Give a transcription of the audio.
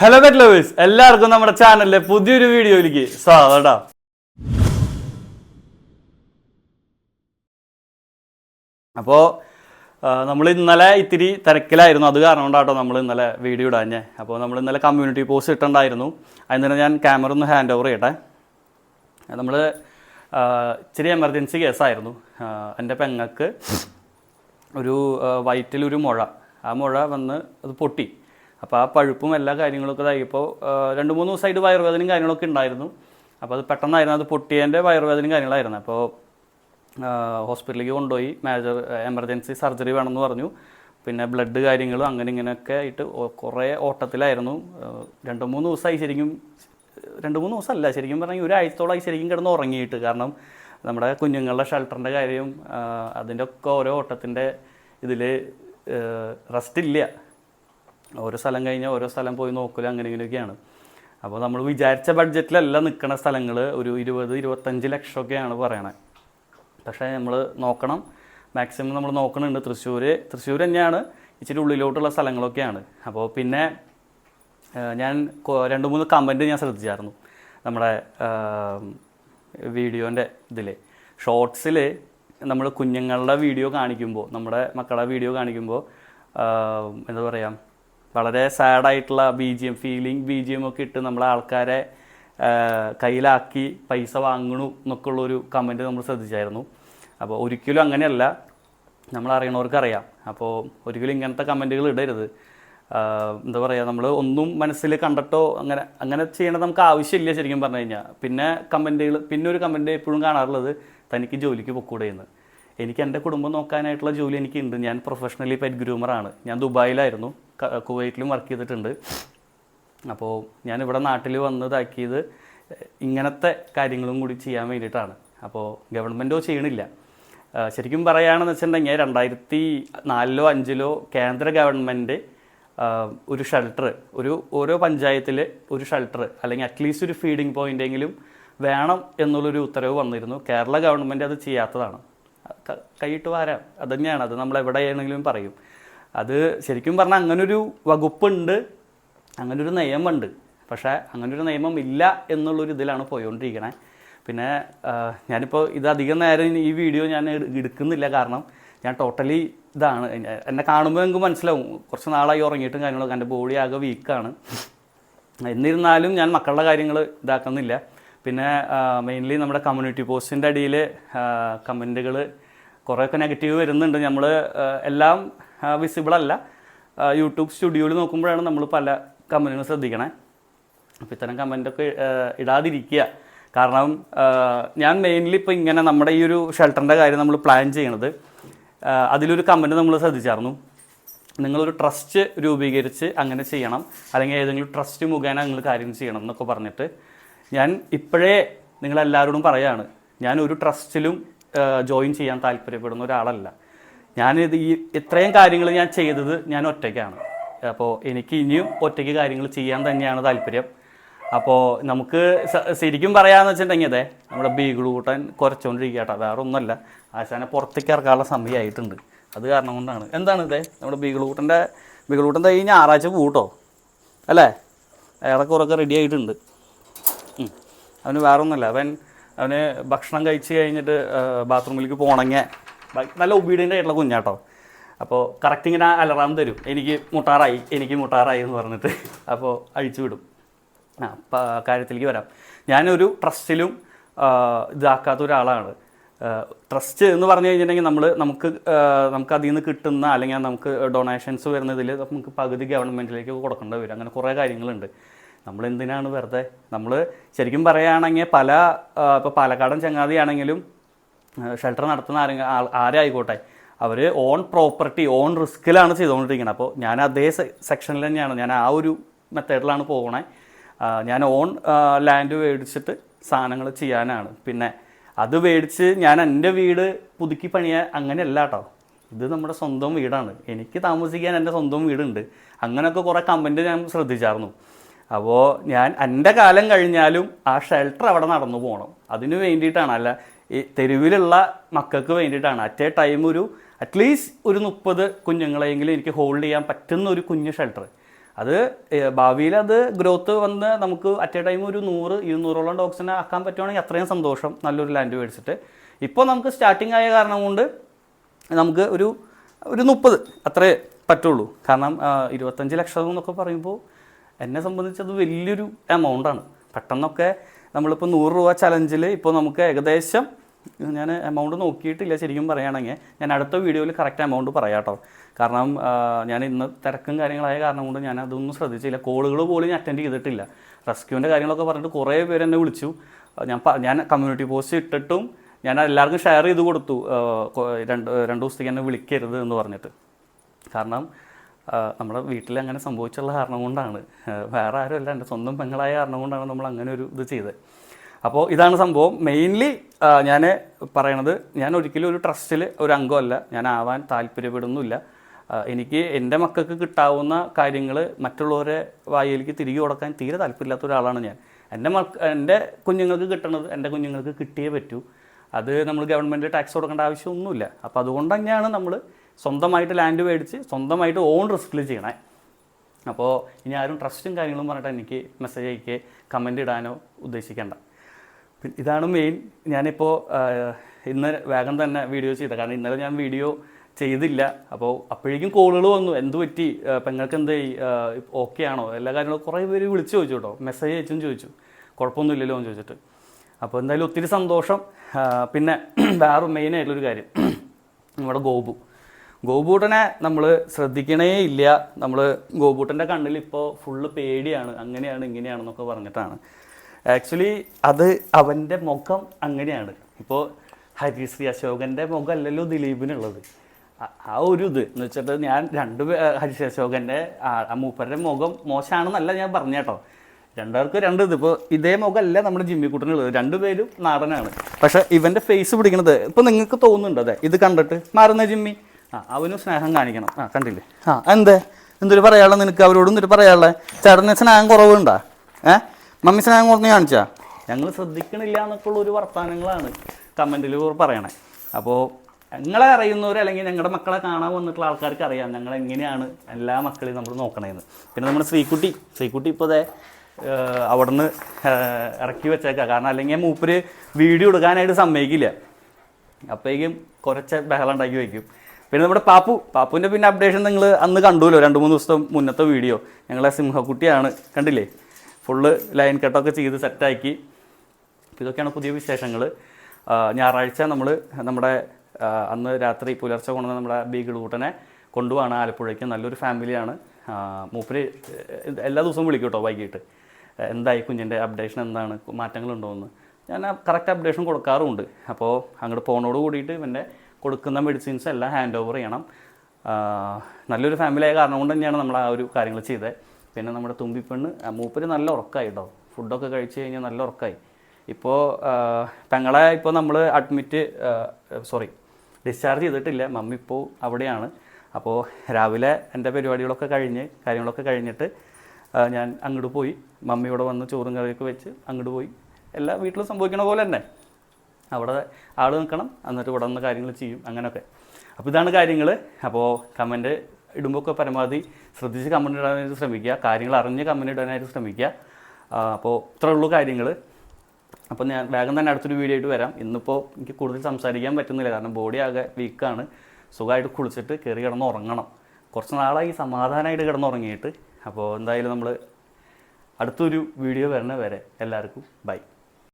Hello pet lovers എല്ലാവർക്കും നമ്മുടെ ചാനലിലെ പുതിയൊരു വീഡിയോയിലേക്ക് സ്വാഗതം അപ്പോൾ നമ്മൾ ഇന്നലെ ഇത്തിരി തിരക്കിലായിരുന്നു. അത് കാരണം കൊണ്ടാട്ടോ നമ്മൾ ഇന്നലെ വീഡിയോ ഇടാഞ്ഞേ. അപ്പോൾ നമ്മൾ ഇന്നലെ കമ്മ്യൂണിറ്റി പോസ്റ്റ് ഇട്ടുണ്ടായിരുന്നു അതിന് ഞാൻ ക്യാമറ ഒന്ന് ഹാൻഡ് ഓവർ ചെയ്യട്ടെ. നമ്മൾ ഇച്ചിരി എമർജൻസി കേസായിരുന്നു എന്റെ പെങ്ങക്ക് ഒരു വയറ്റിലൊരു മുഴ. ആ മുഴ വന്ന് അത് പൊട്ടി. അപ്പോൾ ആ പഴുപ്പും എല്ലാ കാര്യങ്ങളൊക്കെ ഇതായിപ്പോൾ രണ്ട് മൂന്ന് ദിവസമായിട്ട് വയറുവേദനയും കാര്യങ്ങളൊക്കെ ഉണ്ടായിരുന്നു. അപ്പോൾ അത് പെട്ടെന്നായിരുന്നു. അത് പൊട്ടിയതിന്റെ വയറുവേദനയും കാര്യങ്ങളായിരുന്നു. അപ്പോൾ ഹോസ്പിറ്റലിലേക്ക് കൊണ്ടുപോയി. മേജർ എമർജൻസി സർജറി വേണമെന്ന് പറഞ്ഞു. പിന്നെ ബ്ലഡ് കാര്യങ്ങളും അങ്ങനെ ഇങ്ങനെയൊക്കെ ആയിട്ട് കുറേ ഓട്ടത്തിലായിരുന്നു. രണ്ട് മൂന്ന് ദിവസമായി ശരിക്കും രണ്ട് മൂന്ന് ദിവസമല്ല. ശരിക്കും പറഞ്ഞാൽ ഒരാഴ്ചത്തോളമായി ശരിക്കും കിടന്ന് ഉറങ്ങിയിട്ട്. കാരണം നമ്മുടെ കുഞ്ഞുങ്ങളുടെ ഷെൽട്ടറിന്റെ കാര്യം അതിന്റെ ഒക്കെ ഓരോ ഓട്ടത്തിന്റെ ഇതിൽ റെസ്റ്റ് ഇല്ല ഓരോ സ്ഥലം കഴിഞ്ഞാൽ ഓരോ സ്ഥലം പോയി നോക്കലും അങ്ങനെ ഇങ്ങനെയൊക്കെയാണ് അപ്പോൾ നമ്മൾ വിചാരിച്ച ബഡ്ജറ്റിലല്ല നിൽക്കുന്ന സ്ഥലങ്ങൾ ഒരു ഇരുപത് ഇരുപത്തഞ്ച് ലക്ഷമൊക്കെയാണ് പറയണത് പക്ഷേ നമ്മൾ നോക്കണം. മാക്സിമം നമ്മൾ നോക്കണുണ്ട് തൃശ്ശൂർ തൃശ്ശൂർ തന്നെയാണ് ഇച്ചിരി ഉള്ളിലോട്ടുള്ള സ്ഥലങ്ങളൊക്കെയാണ്. അപ്പോൾ പിന്നെ ഞാൻ രണ്ട് മൂന്ന് കമന്റ് ഞാൻ ശ്രദ്ധിച്ചായിരുന്നു. നമ്മുടെ വീഡിയോന്റെ ഇതിൽ ഷോർട്സിൽ നമ്മൾ കുഞ്ഞുങ്ങളുടെ വീഡിയോ കാണിക്കുമ്പോൾ നമ്മുടെ മക്കളുടെ വീഡിയോ കാണിക്കുമ്പോൾ എന്താ പറയുക വളരെ സാഡായിട്ടുള്ള B G M feeling B G M ഒക്കെ ഇട്ട് നമ്മളെ ആൾക്കാരെ കയ്യിലാക്കി പൈസ വാങ്ങണു എന്നൊക്കെ ഉള്ളൊരു കമന്റ് നമ്മൾ ശ്രദ്ധിച്ചായിരുന്നു. അപ്പോൾ ഒരിക്കലും അങ്ങനെയല്ല. നമ്മൾ അറിയണവർക്ക് അറിയാം അപ്പോൾ ഒരിക്കലും ഇങ്ങനത്തെ കമന്റുകൾ ഇടരുത്. എന്താ പറയുക നമ്മൾ ഒന്നും മനസ്സിൽ കണ്ടിട്ടോ അങ്ങനെ അങ്ങനെ ചെയ്യണത് നമുക്ക് ആവശ്യമില്ല ശരിക്കും പറഞ്ഞു കഴിഞ്ഞാൽ പിന്നെ കമന്റുകൾ പിന്നെ ഒരു കമന്റ് എപ്പോഴും കാണാറുള്ളത് തനിക്ക് ജോലിക്ക് പൊക്കൂടെ എന്ന്. എനിക്ക് എന്റെ കുടുംബം നോക്കാനായിട്ടുള്ള ജോലി എനിക്കുണ്ട്. ഞാൻ പ്രൊഫഷണലി പെറ്റ് ഗ്രൂമറാണ് ഞാൻ ദുബായിലായിരുന്നു. കുവൈറ്റിലും വർക്ക് ചെയ്തിട്ടുണ്ട്. അപ്പോൾ ഞാൻ ഇവിടെ നാട്ടിൽ വന്നതാക്കിയത് ഇങ്ങനത്തെ കാര്യങ്ങളും കൂടി ചെയ്യാൻ വേണ്ടിയിട്ടാണ്. അപ്പോൾ ഗവൺമെന്റോ ചെയ്യണില്ല. ശരിക്കും പറയുകയാണെന്ന് വെച്ചിട്ടുണ്ടെങ്കിൽ രണ്ടായിരത്തി നാലിലോ അഞ്ചിലോ കേന്ദ്ര ഗവൺമെന്റ് ഒരു ഷെൽട്ടർ ഒരു ഓരോ പഞ്ചായത്തിൽ ഒരു ഷെൽട്ടർ അല്ലെങ്കിൽ അറ്റ്ലീസ്റ്റ് ഒരു ഫീഡിംഗ് പോയിന്റെങ്കിലും വേണം എന്നുള്ളൊരു ഉത്തരവ് വന്നിരുന്നു. കേരള ഗവൺമെന്റ് അത് ചെയ്യാത്തതാണ്. കൈയിട്ട് വരാം. അത് തന്നെയാണ്. അത് നമ്മൾ എവിടെയാണെങ്കിലും പറയും. അത് ശരിക്കും പറഞ്ഞാൽ അങ്ങനൊരു വകുപ്പുണ്ട് അങ്ങനൊരു നിയമമുണ്ട് പക്ഷേ അങ്ങനൊരു നിയമം ഇല്ല എന്നുള്ളൊരു ഇതിലാണ് പോയോണ്ടിരിക്കണേ. പിന്നെ ഞാനിപ്പോൾ ഇത് അധികം നേരം ഈ വീഡിയോ ഞാൻ എടു- എടുക്കുന്നില്ല കാരണം ഞാൻ ടോട്ടലി ഇതാണ്. എന്നെ- എന്നെ കാണുമ്പോൾ നിങ്ങൾക്ക് മനസ്സിലാവും. കുറച്ച് നാളായി ഉറങ്ങിയിട്ടും കാര്യങ്ങളൊക്കെ. എന്റെ ബോഡി ആകെ വീക്കാണ്. എന്നിരുന്നാലും ഞാൻ മക്കളുടെ കാര്യങ്ങൾ ഇതാക്കുന്നില്ല. പിന്നെ മെയിൻലി നമ്മുടെ കമ്മ്യൂണിറ്റി പോസ്റ്റിന്റെ അടിയിൽ കമന്റുകൾ കുറേയൊക്കെ നെഗറ്റീവ് വരുന്നുണ്ട്. നമ്മൾ എല്ലാം വിസിബിൾ അല്ല. യൂട്യൂബ് സ്റ്റുഡിയോയിൽ നോക്കുമ്പോഴാണ് നമ്മൾ പല കമ്പനികൾ ശ്രദ്ധിക്കണേ. അപ്പോൾ ഇത്തരം കമന്റൊക്കെ ഇടാതിരിക്കുക. കാരണം ഞാൻ മെയിൻലി ഇപ്പോൾ ഇങ്ങനെ നമ്മുടെ ഈ ഒരു ഷെൽട്ടറിന്റെ കാര്യം നമ്മൾ പ്ലാൻ ചെയ്യണത് അതിലൊരു കമന്റ് നമ്മൾ ശ്രദ്ധിച്ചായിരുന്നു. നിങ്ങളൊരു ട്രസ്റ്റ് രൂപീകരിച്ച് അങ്ങനെ ചെയ്യണം. അല്ലെങ്കിൽ ഏതെങ്കിലും ട്രസ്റ്റ് മുഖേന നിങ്ങൾ കാര്യം ചെയ്യണം എന്നൊക്കെ പറഞ്ഞിട്ട് ഞാൻ ഇപ്പോഴേ നിങ്ങളെല്ലാവരോടും പറയാണ് ഞാൻ ഒരു ട്രസ്റ്റിലും ജോയിൻ ചെയ്യാൻ താല്പര്യപ്പെടുന്ന ഒരാളല്ല. ഞാനിത് ഈ ഇത്രയും കാര്യങ്ങൾ ഞാൻ ചെയ്തത് ഞാൻ ഒറ്റയ്ക്കാണ്. അപ്പോൾ എനിക്ക് ഇനിയും ഒറ്റയ്ക്ക് കാര്യങ്ങൾ ചെയ്യാൻ തന്നെയാണ് താല്പര്യം. അപ്പോൾ നമുക്ക് ശരിക്കും പറയാമെന്ന് വെച്ചിട്ടുണ്ടെങ്കിൽ അതെ നമ്മുടെ ബീഗിളൂട്ടൻ കുറച്ചുകൊണ്ടിരിക്കുക കേട്ടോ വേറെ ഒന്നുമല്ല ആശാനെ പുറത്തേക്ക് ഇറക്കാനുള്ള സമയമായിട്ടുണ്ട് അത് കാരണം കൊണ്ടാണ്. എന്താണ് ഇതേ? നമ്മുടെ ബീഗിൾ കൂട്ടന്റെ ബീഗിൾ കൂട്ടൻ ഈ ഞായറാഴ്ച കൂട്ടോ അല്ലേ? ഏറെക്കുറൊക്കെ റെഡി ആയിട്ടുണ്ട്. അവന് വേറെ ഒന്നുമല്ല അവൻ അവന് ഭക്ഷണം കഴിച്ച് കഴിഞ്ഞിട്ട് ബാത്റൂമിലേക്ക് പോകണമെങ്കിൽ നല്ല ഒബീഡിയന്റ് ആയിട്ടുള്ള കുഞ്ഞാട്ടോ. അപ്പോൾ കറക്റ്റ് ഇങ്ങനെ അലറാം തരും. എനിക്ക് മുട്ടാറായി എനിക്ക് മുട്ടാറായി എന്ന് പറഞ്ഞിട്ട്. അപ്പോൾ അഴിച്ചു വിടും. ആ കാര്യത്തിലേക്ക് വരാം. ഞാനൊരു ട്രസ്റ്റിലും ഇതാക്കാത്ത ഒരാളാണ്. ട്രസ്റ്റ് എന്ന് പറഞ്ഞു കഴിഞ്ഞിട്ടുണ്ടെങ്കിൽ നമ്മൾ നമുക്ക് നമുക്ക് അതിൽ നിന്ന് കിട്ടുന്ന അല്ലെങ്കിൽ നമുക്ക് ഡൊണേഷൻസ് വരുന്നതിൽ നമുക്ക് പകുതി ഗവൺമെന്റിലേക്ക് കൊടുക്കേണ്ടി വരും. അങ്ങനെ കുറേ കാര്യങ്ങളുണ്ട്. നമ്മൾ എന്തിനാണ് വെറുതെ? നമ്മൾ ശരിക്കും പറയുകയാണെങ്കിൽ പല ഇപ്പോൾ പാലക്കാടൻ ചങ്ങാതിയാണെങ്കിലും ഷെൽട്ടർ നടത്തുന്ന ആരെ ആരെ ആയിക്കോട്ടെ. അവർ ഓൺ പ്രോപ്പർട്ടി ഓൺ റിസ്ക്കിലാണ് ചെയ്തുകൊണ്ടിരിക്കുന്നത് അപ്പോൾ ഞാൻ അതേ സെക്ഷനിൽ തന്നെയാണ്. ഞാൻ ആ ഒരു മെത്തേഡിലാണ് പോകണേ. ഞാൻ ഓൺ ലാൻഡ് മേടിച്ചിട്ട് സാധനങ്ങൾ ചെയ്യാനാണ്. പിന്നെ അത് മേടിച്ച് ഞാൻ എന്റെ വീട് പുതുക്കി പണിയാൻ അങ്ങനെയല്ല കേട്ടോ ഇത് നമ്മുടെ സ്വന്തം വീടാണ്. എനിക്ക് താമസിക്കാൻ എന്റെ സ്വന്തം വീടുണ്ട്. അങ്ങനെയൊക്കെ കുറേ കമന്റ് ഞാൻ ശ്രദ്ധിച്ചായിരുന്നു അപ്പോൾ ഞാൻ എന്റെ കാലം കഴിഞ്ഞാലും ആ ഷെൽട്ടർ അവിടെ നടന്നു പോകണം അതിന് വേണ്ടിയിട്ടാണ്. അല്ല ഈ തെരുവിലുള്ള മക്കൾക്ക് വേണ്ടിയിട്ടാണ്. അറ്റ് എ ടൈം ഒരു അറ്റ്ലീസ്റ്റ് ഒരു മുപ്പത് കുഞ്ഞുങ്ങളെങ്കിലും എനിക്ക് ഹോൾഡ് ചെയ്യാൻ പറ്റുന്ന ഒരു കുഞ്ഞ് ഷെൽട്ടർ അത് ഭാവിയിൽ അത് ഗ്രോത്ത് വന്ന് നമുക്ക് അറ്റ് എ ടൈം ഒരു നൂറ് ഇരുന്നൂറോളം ഡോഗ്സിനെ ആക്കാൻ പറ്റുവാണെങ്കിൽ അത്രയും സന്തോഷം നല്ലൊരു ലാൻഡ് മേടിച്ചിട്ട്. ഇപ്പോൾ നമുക്ക് സ്റ്റാർട്ടിങ് ആയ കാരണം കൊണ്ട് നമുക്ക് ഒരു ഒരു മുപ്പത് അത്രേ പറ്റുള്ളൂ. കാരണം ഇരുപത്തഞ്ച് ലക്ഷം എന്നൊക്കെ പറയുമ്പോൾ എന്നെ സംബന്ധിച്ച് അത് വലിയൊരു എമൗണ്ടാണ് പെട്ടെന്നൊക്കെ നമ്മളിപ്പോൾ നൂറ് രൂപ ചലഞ്ചിൽ ഇപ്പോൾ നമുക്ക് ഏകദേശം ഞാൻ എമൗണ്ട് നോക്കിയിട്ടില്ല ശരിക്കും പറയുകയാണെങ്കിൽ ഞാൻ അടുത്ത വീഡിയോയിൽ കറക്റ്റ് എമൗണ്ട് പറയാം കേട്ടോ കാരണം ഞാൻ ഇന്ന് തിരക്കും കാര്യങ്ങളായ കാരണം കൊണ്ട് ഞാൻ അതൊന്നും ശ്രദ്ധിച്ചില്ല. കോളുകൾ പോലും ഞാൻ അറ്റൻഡ് ചെയ്തിട്ടില്ല. റെസ്ക്യൂവിന്റെ കാര്യങ്ങളൊക്കെ പറഞ്ഞിട്ട് കുറേ പേര് എന്നെ വിളിച്ചു. ഞാൻ ഞാൻ കമ്മ്യൂണിറ്റി പോസ്റ്റ് ഇട്ടിട്ടും ഞാൻ എല്ലാവർക്കും ഷെയർ ചെയ്ത് കൊടുത്തു. രണ്ട് രണ്ട് ദിവസത്തേക്ക് എന്നെ വിളിക്കരുത് എന്ന് പറഞ്ഞിട്ട്. കാരണം നമ്മുടെ വീട്ടിൽ അങ്ങനെ സംഭവിച്ചുള്ള കാരണം കൊണ്ടാണ്. വേറെ വേറെ ആരുമല്ല എന്റെ സ്വന്തം പെങ്ങളായ കാരണം കൊണ്ടാണ് നമ്മൾ അങ്ങനെ ഒരു ഇത് ചെയ്തത്. അപ്പോൾ ഇതാണ് സംഭവം. മെയിൻലി ഞാൻ പറയണത് ഞാൻ ഒരിക്കലും ഒരു ട്രസ്റ്റിൽ ഒരു അംഗമല്ല. ഞാൻ ആവാൻ താല്പര്യപ്പെടുന്നില്ല എനിക്ക് എന്റെ മക്കൾക്ക് കിട്ടാവുന്ന കാര്യങ്ങൾ മറ്റുള്ളവരെ വായിലേക്ക് തിരികെ കൊടുക്കാൻ തീരെ താല്പര്യമില്ലാത്ത ഒരാളാണ് ഞാൻ. എന്റെ മക്ക എന്റെ കുഞ്ഞുങ്ങൾക്ക് കിട്ടണത് എന്റെ കുഞ്ഞുങ്ങൾക്ക് കിട്ടിയേ പറ്റൂ. അത് നമ്മൾ ഗവൺമെന്റ് ടാക്സ് കൊടുക്കേണ്ട ആവശ്യമൊന്നുമില്ല. അപ്പോൾ അതുകൊണ്ട് തന്നെയാണ് നമ്മൾ സ്വന്തമായിട്ട് ലാൻഡ് മേടിച്ച് സ്വന്തമായിട്ട് ഓൺ റിസ്കിൽ ചെയ്യണേ. അപ്പോൾ ഇനി ആരും ട്രസ്റ്റും കാര്യങ്ങളും പറഞ്ഞിട്ട് എനിക്ക് മെസ്സേജ് അയക്കുക കമന്റ് ഇടാനോ ഉദ്ദേശിക്കേണ്ട. ഇതാണ് മെയിൻ ഞാനിപ്പോൾ ഇന്ന് വേഗം തന്നെ വീഡിയോ ചെയ്തത് കാരണം ഇന്നലെ ഞാൻ വീഡിയോ ചെയ്തില്ല. അപ്പോൾ അപ്പോഴേക്കും കോളുകൾ വന്നു. എന്ത് പറ്റി? പെങ്ങൾക്ക് എന്ത് ഓക്കെ ആണോ? എല്ലാ കാര്യങ്ങളും കുറേ പേര് വിളിച്ച് ചോദിച്ചു കേട്ടോ. മെസ്സേജ് അയച്ചും ചോദിച്ചു. കുഴപ്പമൊന്നുമില്ലല്ലോ എന്ന് ചോദിച്ചിട്ട്. അപ്പോൾ എന്തായാലും ഒത്തിരി സന്തോഷം. പിന്നെ വേറെ മെയിനായിട്ടുള്ളൊരു കാര്യം. നമ്മുടെ ഗോപു. ഗോപൂട്ടനെ നമ്മൾ ശ്രദ്ധിക്കണേ ഇല്ല. നമ്മൾ ഗോപൂട്ടന്റെ കണ്ണിൽ ഇപ്പോൾ ഫുള്ള് പേടിയാണ്. അങ്ങനെയാണ് ഇങ്ങനെയാണെന്നൊക്കെ പറഞ്ഞിട്ടാണ്. ആക്ച്വലി അത് അവന്റെ മുഖം അങ്ങനെയാണ്. ഇപ്പോൾ ഹരിശ്രീ അശോകന്റെ മുഖം അല്ലല്ലോ ദിലീപിനുള്ളത്. ആ- ഒരു ഇത്. എന്ന് വെച്ചിട്ട് ഞാൻ രണ്ട് ഹരിശ്രീ അശോകന്റെ മൂപ്പരുടെ മുഖം മോശമാണെന്നല്ല ഞാൻ പറഞ്ഞേട്ടോ രണ്ടുപേർക്ക് രണ്ട് ഇത്. ഇപ്പോൾ ഇതേ മുഖമല്ല നമ്മുടെ ജിമ്മിക്കുട്ടനുള്ളത്. രണ്ടുപേരും നാടനാണ്. പക്ഷേ ഇവന്റെ ഫേസ് പിടിക്കണത് ഇപ്പോൾ നിങ്ങൾക്ക് തോന്നുന്നുണ്ട് അതെ? ഇത് കണ്ടിട്ട്. മാറുന്ന ജിമ്മി. ആ അവനും സ്നേഹം കാണിക്കണം. ആ കണ്ടില്ലേ? ആ എന്ത്? എന്തൊരു പറയാനുള്ള നിനക്ക്? അവരോട് എന്തൊരു പറയാനുള്ള ചേട്ടന് സ്നേഹം കുറവുണ്ടാ? ഏ? മമ്മി സ്നേഹം കുറഞ്ഞ് കാണിച്ചാ? ഞങ്ങൾ ശ്രദ്ധിക്കണില്ല എന്നൊക്കെയുള്ള ഒരു വർത്തമാനങ്ങളാണ് കമന്റിൽ പറയണേ. അപ്പോൾ ഞങ്ങളെ അറിയുന്നവർ അല്ലെങ്കിൽ ഞങ്ങളുടെ മക്കളെ കാണാൻ വന്നിട്ടുള്ള ആൾക്കാർക്ക് അറിയാം ഞങ്ങൾ എങ്ങനെയാണ് എല്ലാ മക്കളെയും നമ്മൾ നോക്കണേന്ന്. പിന്നെ നമ്മുടെ ശ്രീക്കുട്ടി ശ്രീക്കുട്ടി ഇപ്പോൾ അതെ അവിടെ അവിടുന്ന് ഏഹ് ഇറക്കി വെച്ചേക്കാം. കാരണം അല്ലെങ്കിൽ മൂപ്പര് വീഡിയോ എടുക്കാനായിട്ട് സമ്മതിക്കില്ല. അപ്പോഴേക്കും കുറച്ച് ബഹളം ഉണ്ടാക്കി വയ്ക്കും പിന്നെ നമ്മുടെ പാപ്പു. പാപ്പുവിന്റെ പിന്നെ അപ്ഡേഷൻ നിങ്ങൾ അന്ന് കണ്ടുല്ലോ രണ്ട് മൂന്ന് ദിവസത്തെ മുന്നത്തെ വീഡിയോ ഞങ്ങളെ സിംഹക്കുട്ടിയാണ് കണ്ടില്ലേ? ഫുള്ള് ലൈൻ കട്ടൊക്കെ ചെയ്ത് സെറ്റാക്കി ഇതൊക്കെയാണ് പുതിയ വിശേഷങ്ങൾ. ഞായറാഴ്ച നമ്മൾ നമ്മുടെ അന്ന് രാത്രി പുലർച്ചെ കൊണ്ടുവന്ന നമ്മുടെ ബീഗിൾ കൂട്ടനെ കൊണ്ടുപോവാണ് ആലപ്പുഴയ്ക്ക്. നല്ലൊരു ഫാമിലിയാണ് മൂപ്പര് എല്ലാ ദിവസവും വിളിക്കും കേട്ടോ വൈകിട്ട്. എന്തായി കുഞ്ഞിന്റെ അപ്ഡേഷൻ എന്താണ് മാറ്റങ്ങളുണ്ടോ എന്ന് ഞാൻ കറക്റ്റ് അപ്ഡേഷൻ കൊടുക്കാറുമുണ്ട്. അപ്പോൾ അങ്ങോട്ട് പോണോട് കൂടിയിട്ട് ഇവന്റെ കൊടുക്കുന്ന മെഡിസിൻസ് എല്ലാം ഹാൻഡ് ഓവർ ചെയ്യണം. നല്ലൊരു ഫാമിലി ആയ കാരണം കൊണ്ട് തന്നെയാണ് നമ്മൾ ആ ഒരു കാര്യങ്ങൾ ചെയ്തത്. പിന്നെ നമ്മുടെ തുമ്പിപ്പെണ്ണ് മൂപ്പര് നല്ല ഉറക്കമായി കേട്ടോ ഫുഡൊക്കെ കഴിച്ച് കഴിഞ്ഞാൽ നല്ല ഉറക്കമായി ഇപ്പോൾ പെങ്ങളെ ഇപ്പോൾ നമ്മൾ അഡ്മിറ്റ് സോറി ഡിസ്ചാർജ് ചെയ്തിട്ടില്ല. മമ്മി ഇപ്പോൾ അവിടെയാണ്. അപ്പോൾ രാവിലെ എന്റെ പരിപാടികളൊക്കെ കഴിഞ്ഞ് കാര്യങ്ങളൊക്കെ കഴിഞ്ഞിട്ട് ഞാൻ അങ്ങോട്ട് പോയി. മമ്മിയോടെ വന്ന് ചോറും കറിയൊക്കെ വെച്ച് അങ്ങോട്ട് പോയി. എല്ലാ വീട്ടിലും സംഭവിക്കണ പോലെ തന്നെ. അവിടെ ആൾ നിൽക്കണം എന്നിട്ട് ഇവിടെ നിന്ന് കാര്യങ്ങൾ ചെയ്യും അങ്ങനെയൊക്കെ. അപ്പോൾ ഇതാണ് കാര്യങ്ങൾ അപ്പോൾ കമന്റ് ഇടുമ്പോൾ പരമാവധി ശ്രദ്ധിച്ച് കമന്റ് ഇടാനായിട്ട് ശ്രമിക്കുക കാര്യങ്ങൾ അറിഞ്ഞ് കമന്റ് ഇടാനായിട്ട് ശ്രമിക്കുക. അപ്പോൾ ഇത്രേ ഉള്ളൂ കാര്യങ്ങൾ അപ്പോൾ ഞാൻ വേഗം തന്നെ അടുത്തൊരു വീഡിയോ ആയിട്ട് വരാം. ഇന്നിപ്പോൾ എനിക്ക് കൂടുതൽ സംസാരിക്കാൻ പറ്റുന്നില്ല കാരണം ബോഡി ആകെ വീക്കാണ് സുഖമായിട്ട് കുളിച്ചിട്ട് കയറി കിടന്ന് ഉറങ്ങണം. കുറച്ച് നാളായി സമാധാനമായിട്ട് കിടന്നുറങ്ങിയിട്ട് അപ്പോൾ എന്തായാലും നമ്മൾ അടുത്തൊരു വീഡിയോ വരണ വരെ എല്ലാവർക്കും ബൈ